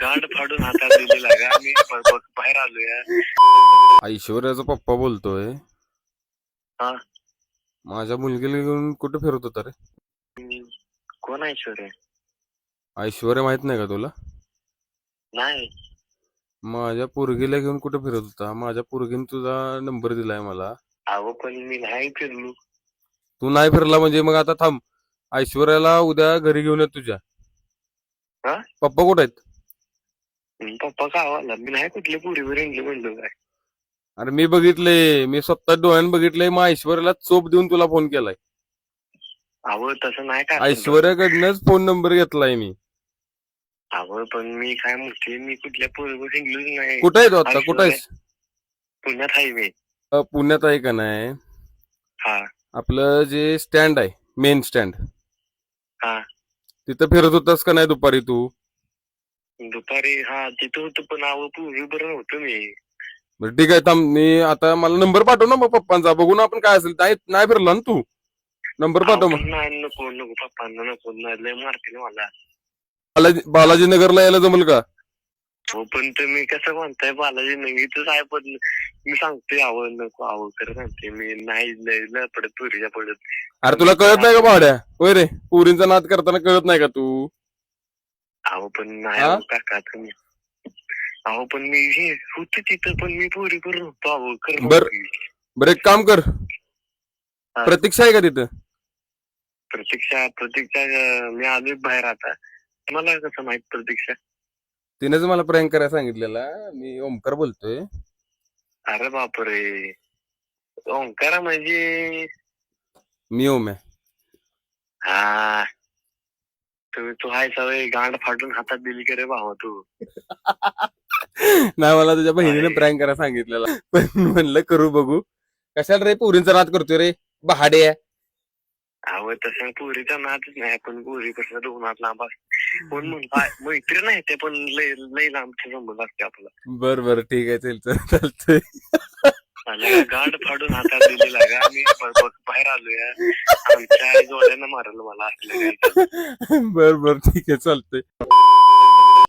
गांड फाडून हातात दिलेला ब- ब- बाहेर आलोय. ऐश्वर्याचा पप्पा बोलतोय. हा. माझ्या मुलगीला घेऊन कुठे फिरत होता रे हम्म. कोण आहे शोरे ऐश्वर्या माहीत नाही का तुला? नाही. माझ्या पोरगीला घेऊन कुठे फिरत होता? माझ्या पोरगीने तुझा नंबर दिलाय मला. अहो पण मी नाही फिरलो. तू नाही फिरला म्हणजे मग आता थांब. ऐश्वर्याला उद्या घरी घेऊन ये तुझ्या. हा? पप्पा कुठे आहेत? पप्पा गावाला मी नाही कुठल्या पुरीवर इंगले म्हणलो काय. अरे मी बघितले मी स्वतः डोळ्यानं बघितले मग ऐश्वर्याला चोप देऊन तुला फोन केलाय. अहो तसं नाही का ऐश्वर्याकडनंच फोन नंबर घेतलाय मी. अहो पण मी काय म्हणते मी कुठल्या पुरीवर इंगलोच नाही. कुठे आहे तू आता? कुठे आहेस? पुण्यात आहे मी. अ, पुण्यात आहे का नाही? हा. आपलं जे स्टँड आहे मेन स्टँड. हा. तिथं फिरत होतास का नाही दुपारी तू? दुपारी हा तिथं होतं पण अहो पुरी बरं नव्हतं मी. बरं ठीक आहे थांब मी आता मला नंबर पाठव ना मग पप्पांचा. बघू ना आपण काय असेल. नाही नाही फिरला ना तू? नंबर पाठव मग. नाही नको नको पप्पांना नको. नाही लय मारतील मला. बालाजी बालाजी नगरला यायला जमल का? हो पण तुम्ही कसं म्हणताय बालाजी नंगीतच आहे पण मी सांगतोय आवड नको आवड कर सांगते मी नाही लय लय पडत पुरीच्या पडत अरे तुला कळत नाही का भाड्या? होय रे पुरींचा नाद करताना कळत नाही का तू? अहो पण नाही? अहो काका तुम्ही अहो पण मी हे होते तिथं पण मी पुरी करून होतो अहो कर बर. बरं एक काम कर. प्रतीक्षा आहे का तिथं? प्रतीक्षा प्रतीक्षा अं, मी आलोय बाहेर आता. मला कसं माहीत प्रतीक्षा? तिनेच मला प्रँक करायला सांगितलेला मी ओमकार बोलतोय. अरे बापरे. ओंकारा म्हणजे? मी ओम आहे. हा. तुम्ही तू हाय सवय गांड फाटून हातात दिली का रे भावा तू नाही मला तुझ्या बहिणीने. प्रँक करायला सांगितलेला पण म्हणलं करू बघू कशाला रे पुरींचा नाद करतोय रे बहाडे आहे. अहो तसं पुरीचा नादच नाही पण पुरी कसं दोन हात लांब असते. कोण म्हणता मैत्री नाही ते पण लय लय लांबचे संबंध असते आपला बर बर ठीक आहे चल चल चालतंय आणि गाठ फाडून हातात दिलेला ग आम्ही बाहेर आलोय. आमच्या आई जोड्यानं मारलं मला असलं बर बर. ठीक आहे चालतंय.